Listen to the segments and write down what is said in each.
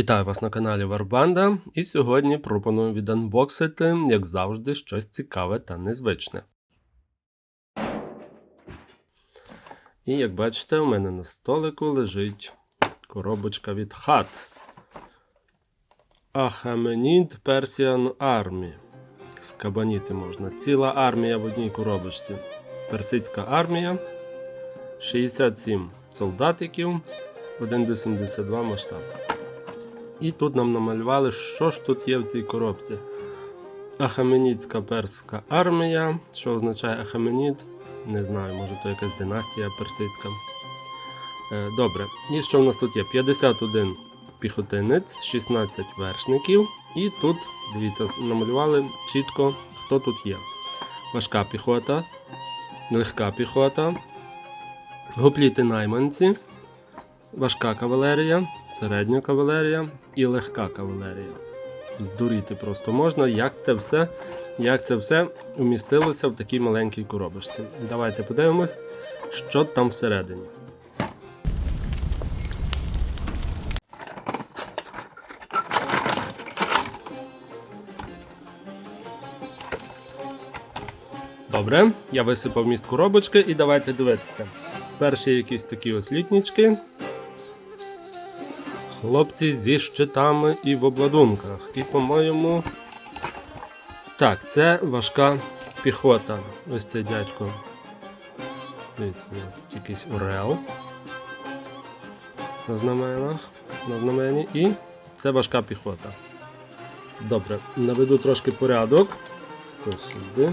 Вітаю вас на каналі Варбанда, і сьогодні пропоную віданбоксити, як завжди, щось цікаве та незвичне. І як бачите, у мене на столику лежить коробочка від хат. Ахаменід Persian Army. Скабаніти можна. Ціла армія в одній коробочці. Персидська армія. 67 солдатиків, 1 до 72 масштаб. І тут нам намалювали, що ж тут є в цій коробці. Ахаменідська перська армія. Що означає Ахаменід? Не знаю, може то якась династія персидська. Е, Добре. І що в нас тут є? 51 піхотинець, 16 вершників. І тут, дивіться, намалювали чітко, хто тут є. Важка піхота, легка піхота, гопліти найманці, важка кавалерія, середня кавалерія і легка кавалерія. Здуріти просто можна, як це все, як це все вмістилося в такій маленькій коробочці. Давайте подивимось, що там всередині. Добре, я висипав міст коробочки і давайте дивитися. Перші якісь такі ось літнічки. Хлопці зі щитами і в обладунках. І, по-моєму. Так, це важка піхота. Ось цей дядько. Якийсь орел. На знаменах. На знамені. І це важка піхота. Добре, наведу трошки порядок. То сюди.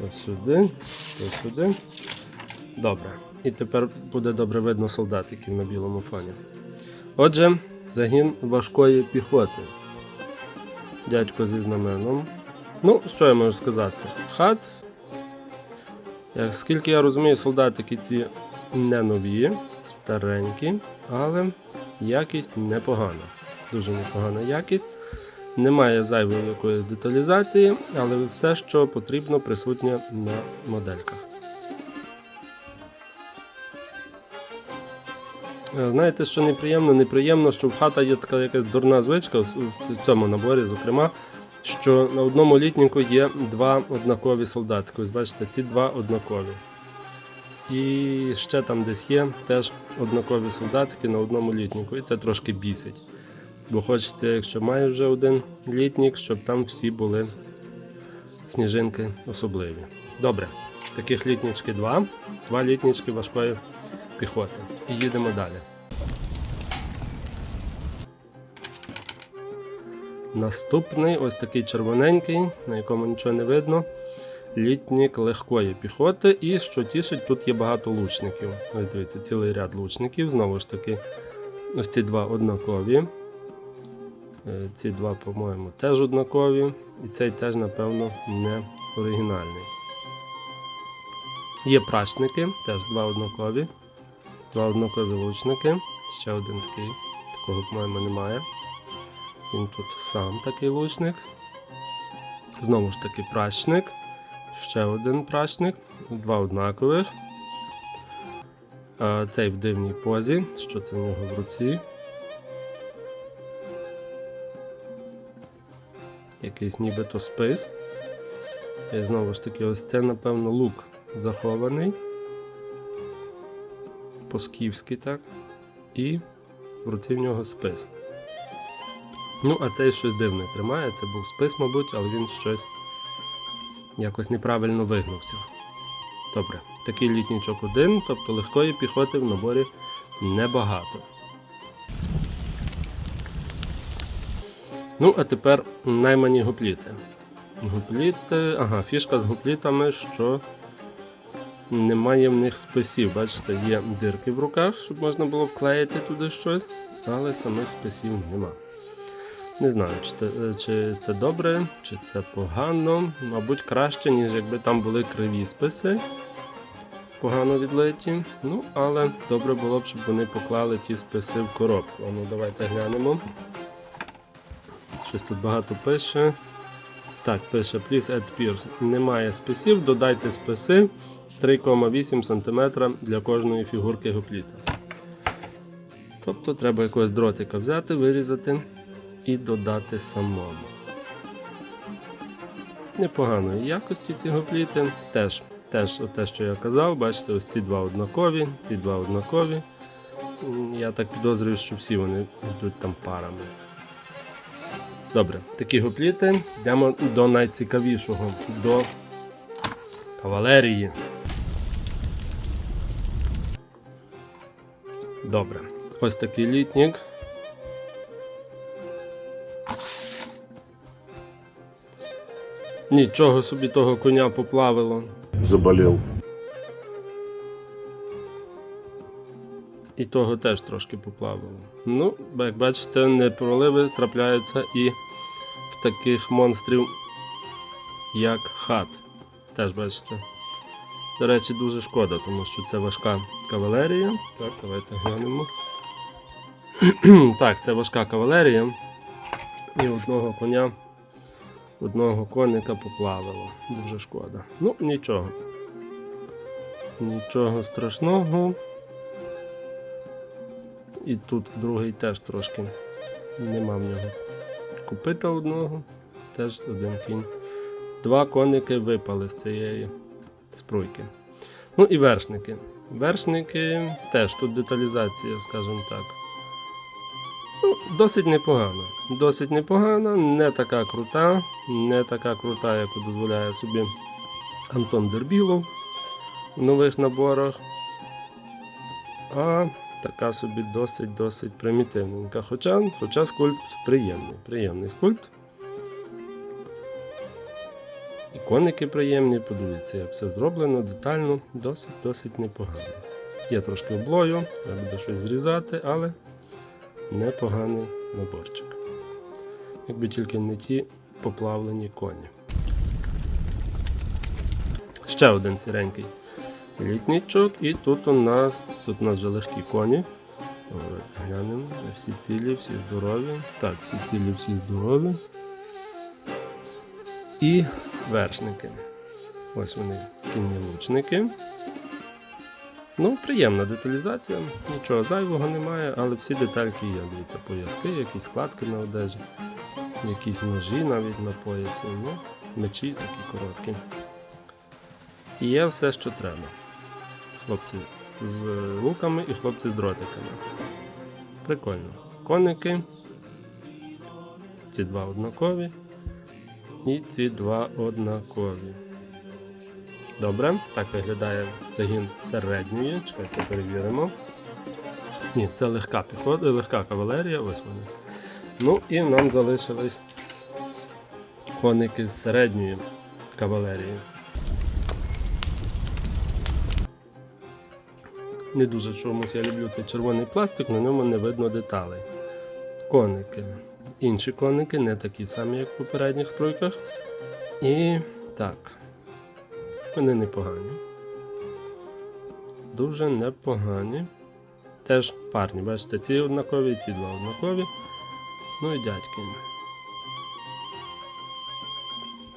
То сюди. То сюди. Добре. І тепер буде добре видно солдатиків на білому фоні. Отже, загін важкої піхоти. Дядько зі знаменом. Ну, що я можу сказати? Хат. Як, скільки я розумію, солдатики ці не нові, старенькі, але якість непогана. Дуже непогана якість. Немає зайвої якоїсь деталізації, але все, що потрібно, присутнє на модельках. Знаєте, що неприємно? Неприємно, що в хата є така якась дурна звичка в цьому наборі, зокрема, що на одному літніку є два однакові солдатики. Ось бачите, ці два однакові. І ще там десь є теж однакові солдатики на одному літніку. І це трошки бісить. Бо хочеться, якщо має вже один літнік, щоб там всі були сніжинки особливі. Добре, таких літнічки два, два літнічки важкої піхоти. І їдемо далі. Наступний ось такий червоненький, на якому нічого не видно. Літнік легкої піхоти. І що тішить, тут є багато лучників. Ось дивіться, цілий ряд лучників. Знову ж таки, ось ці два однакові. Е, Ці два, по-моєму, теж однакові. І цей теж, напевно, не оригінальний. Є прачники, теж два однакові. Два однакові лучники. Ще один такий. Такого, по-моєму, немає. Він тут сам такий лучник. Знову ж таки прачник. Ще один прачник. Два однакових. А, Цей в дивній позі. Що це в нього в руці? Якийсь нібито спис. І знову ж таки, ось це, напевно, лук захований по-скіфськи, так. І в руці в нього спис. Ну, а цей щось дивне тримає. Це був спис, мабуть, але він щось якось неправильно вигнувся. Добре, такий літнічок один, тобто легкої піхоти в наборі небагато. Ну, а тепер наймані гопліти. Гопліти, ага, фішка з гоплітами, що немає в них списів. Бачите, є дирки в руках, щоб можна було вклеїти туди щось, але самих списів нема. Не знаю, чи це, добре, чи це погано. Мабуть, краще, ніж якби там були криві списи, погано відлиті. Ну, але добре було б, щоб вони поклали ті списи в коробку. Ну, давайте глянемо. Щось тут багато пише. Так, пише Please add spears. Немає списів, додайте списи 3,8 см для кожної фігурки гопліта. Тобто треба якогось дротика взяти, вирізати і додати самому. Непоганої якості ці гопліти. Теж, теж те, що я казав, бачите, ось ці два однакові, ці два однакові. Я так підозрюю, що всі вони йдуть там парами. Добре, такі гопліти. Йдемо до найцікавішого, до кавалерії. Добре. Ось такий літнік. Нічого собі того коня поплавило. заболел. І того теж трошки поплавило. Ну, як бачите, непроливи трапляються і в таких монстрів, як хат. Теж бачите. До речі, дуже шкода, тому що це важка кавалерія. Так, давайте глянемо. так, це важка кавалерія. І одного коня, одного коника поплавило. Дуже шкода. Ну, нічого. Нічого страшного. І тут другий теж трошки нема в нього. Купита одного, теж один кінь. Два коники випали з цієї спруйки. Ну і вершники. Вершники теж тут деталізація, скажімо так. Ну, досить непогана. Досить непогана, не така крута, не така крута, яку дозволяє собі Антон Дербілов в нових наборах. А така собі досить-досить примітивненька. Хоча, хоча скульпт приємний. Приємний скульпт. І коники приємні, подивіться, як все зроблено детально, досить-досить непогано. Є трошки облою, треба буде щось зрізати, але непоганий наборчик. Якби тільки не ті поплавлені коні. Ще один сіренький літнічок, і тут у нас тут у нас вже легкі коні. Глянемо, всі цілі, всі здорові. Так, всі цілі, всі здорові. І вершники. Ось вони кінні лучники. Ну, приємна деталізація, нічого зайвого немає, але всі детальки є. Дивіться, пояски, якісь складки на одежі, якісь ножі навіть на поясі, ну, мечі такі короткі. І є все, що треба. Хлопці з луками і хлопці з дротиками. Прикольно. Коники. Ці два однакові. І ці два однакові. Добре, так виглядає загін середньої. Чекайте, перевіримо. Ні, це легка піхота, легка кавалерія, ось вони. Ну і нам залишились коники з середньої кавалерії. Не дуже чомусь я люблю цей червоний пластик, на ньому не видно деталей. Коники. Інші коники, не такі самі, як в попередніх стройках. І так. Вони непогані. Дуже непогані. Теж парні, бачите, ці однакові, ці два однакові. Ну і дядьки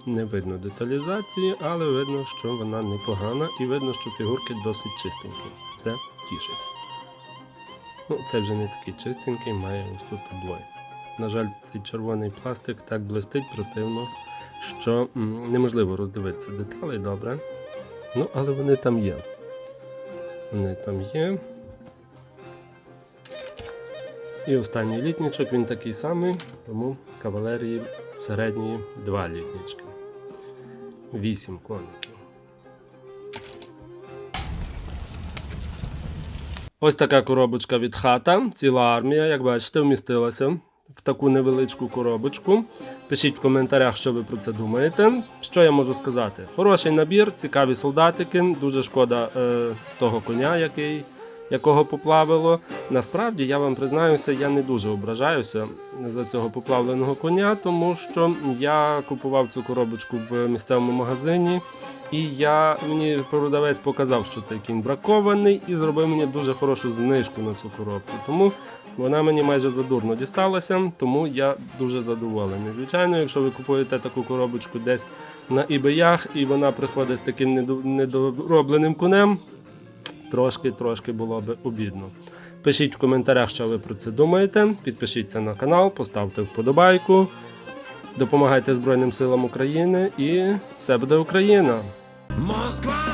не видно деталізації, але видно, що вона непогана і видно, що фігурки досить чистенькі. Це тішить. Ну, Це вже не такий чистенький, має ось тут облой. На жаль, цей червоний пластик так блистить противно, що неможливо роздивитися деталі добре. Ну, але вони там є. Вони там є. І останній літнічок він такий самий, тому кавалерії середньої два літнічки. 8 коників. Ось така коробочка від хата. Ціла армія, як бачите, вмістилася в таку невеличку коробочку. Пишіть в коментарях, що ви про це думаєте. Що я можу сказати? Хороший набір, цікаві солдатики. Дуже шкода е, того коня, який якого поплавило. Насправді, я вам признаюся, я не дуже ображаюся за цього поплавленого коня, тому що я купував цю коробочку в місцевому магазині. І я мені продавець показав, що цей кінь бракований, і зробив мені дуже хорошу знижку на цю коробку. Тому вона мені майже задурно дісталася, тому я дуже задоволений. Звичайно, якщо ви купуєте таку коробочку десь на eBay, і вона приходить з таким недо- недоробленим конем, трошки-трошки було би обідно. Пишіть в коментарях, що ви про це думаєте. Підпишіться на канал, поставте вподобайку. Допомагайте Збройним силам України і все буде Україна! Москва